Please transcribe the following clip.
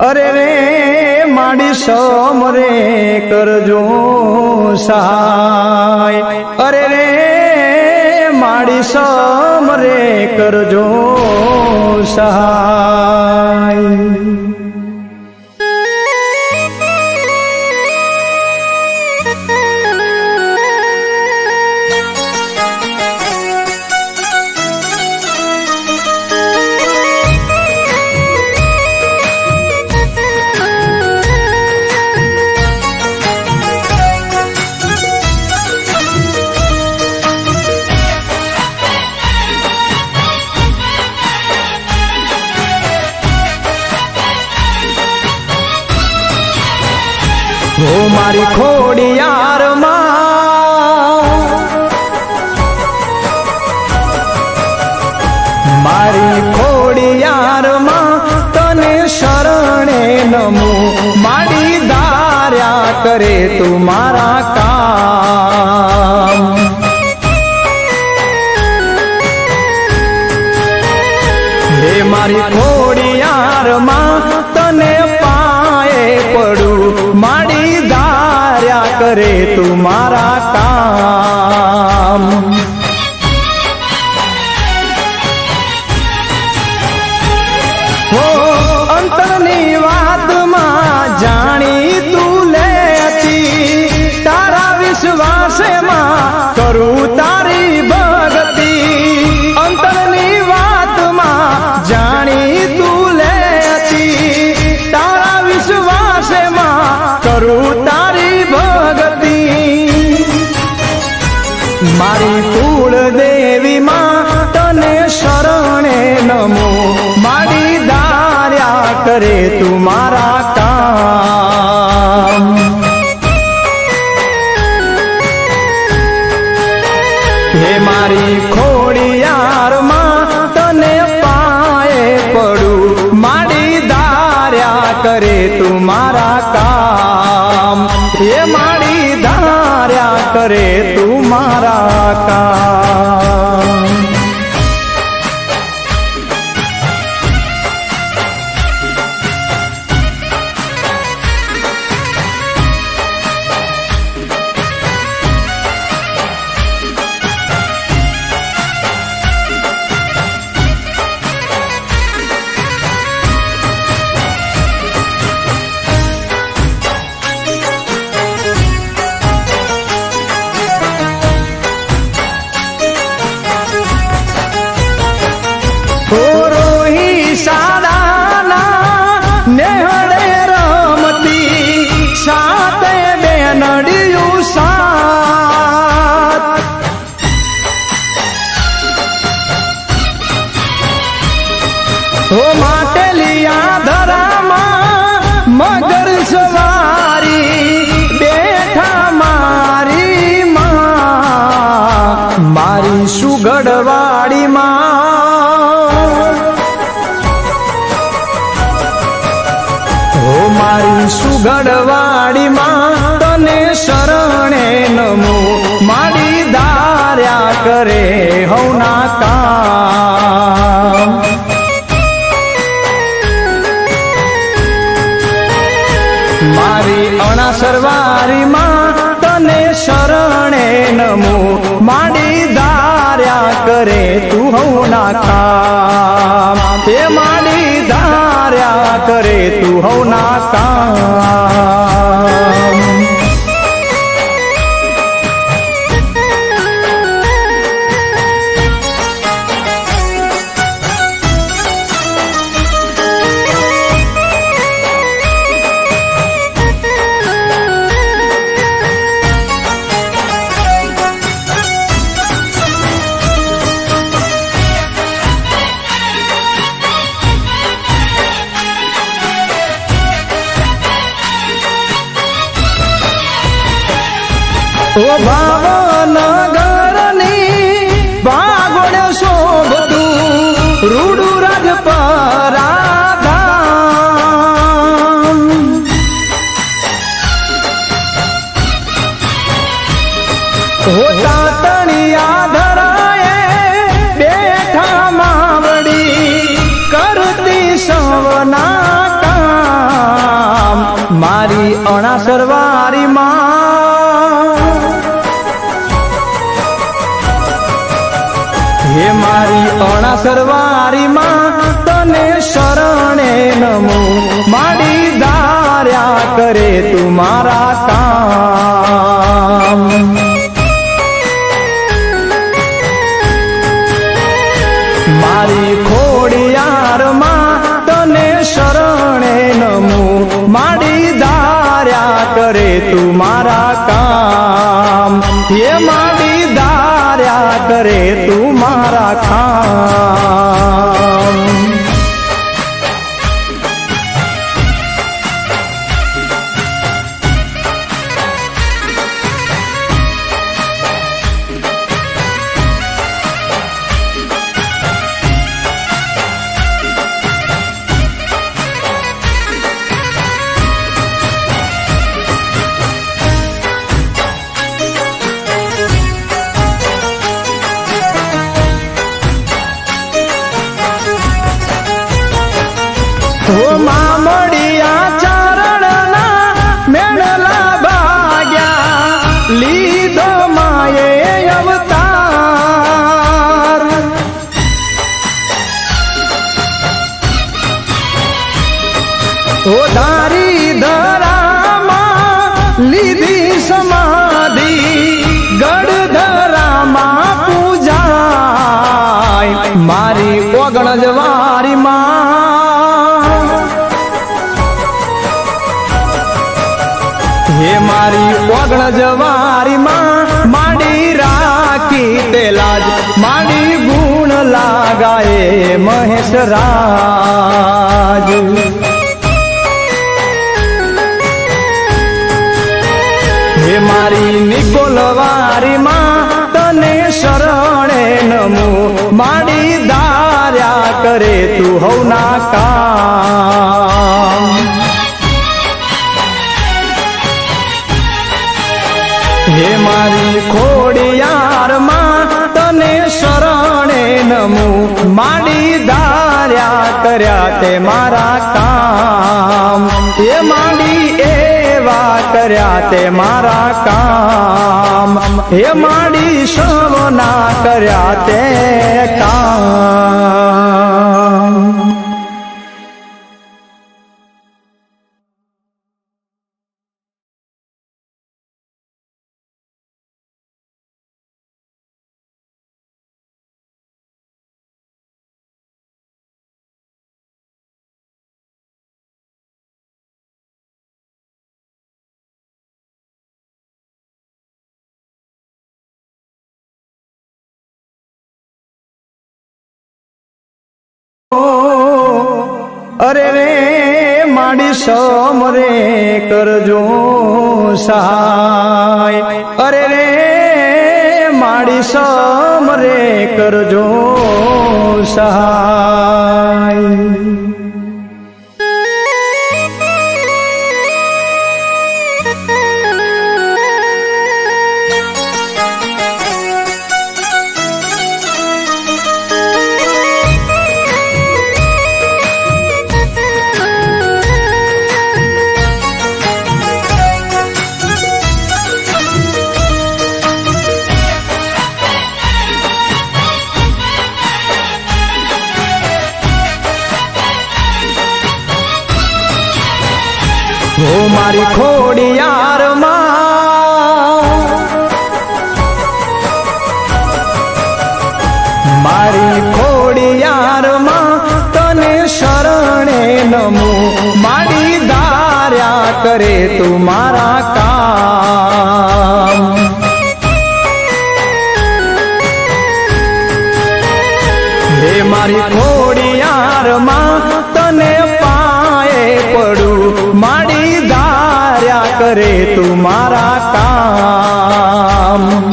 અરે રે માડી સમરે કરજો સહાય અરે રે માડી સમરે કરજો સહાય મારી ખોડિયાર મારી ખોડિયાર તને શરણે નમું. મારી દાર્યા કરે તું મારા કામ. મારી ખોડિયારમાં તને કરે તું મારા હે મારી ખોડિયારમાં સુગડવાડી માં હો મારી સુગડવાડી કરે તું હવના કામ તે માડી ધાર્યા કરે તું હવના કામ ઓ ભાવનગરની બાગોળ શોભતું રૂડું રાજ પરાધામ ઓ તાતણિયા ધરાએ કરતી સવના કામ અણાસર વારી માં હે મારી અણા વારી માં તને શરણે નમો. માડી ધાર્યા કરે તું મારા કામ. મારી ખોડિયાર માં તને શરણે નમો. માડી ધાર્યા કરે તું મારા કામ. એ માડી ધાર્યા કરે તું મારી ઓગણ જવારી માં હે મારી ઓગણ જવારી માં માડી રાખી તેલાજ માડી ગુણ લાગાએ મહેશ રાજ. હે મારી નિકોલવારી માં હવના કામ. હે મારી ખોડિયાર માં તને શરણે નમો. માડી ધાર્યા કર્યા તે મારા કામ એવા કર્યા તે મારા કામ. હે માડી સવના કર્યા તે કામ. અરે રે માડી સમરે કરજો સહાય અરે રે માડી સમરે કરજો સહાય મારી ખોડિયાર માં. મારી ખોડિયારમાં તને શરણે નમો. મારી ધાર્યા કરે તું મારા કામ. મારી તું મારા કામ.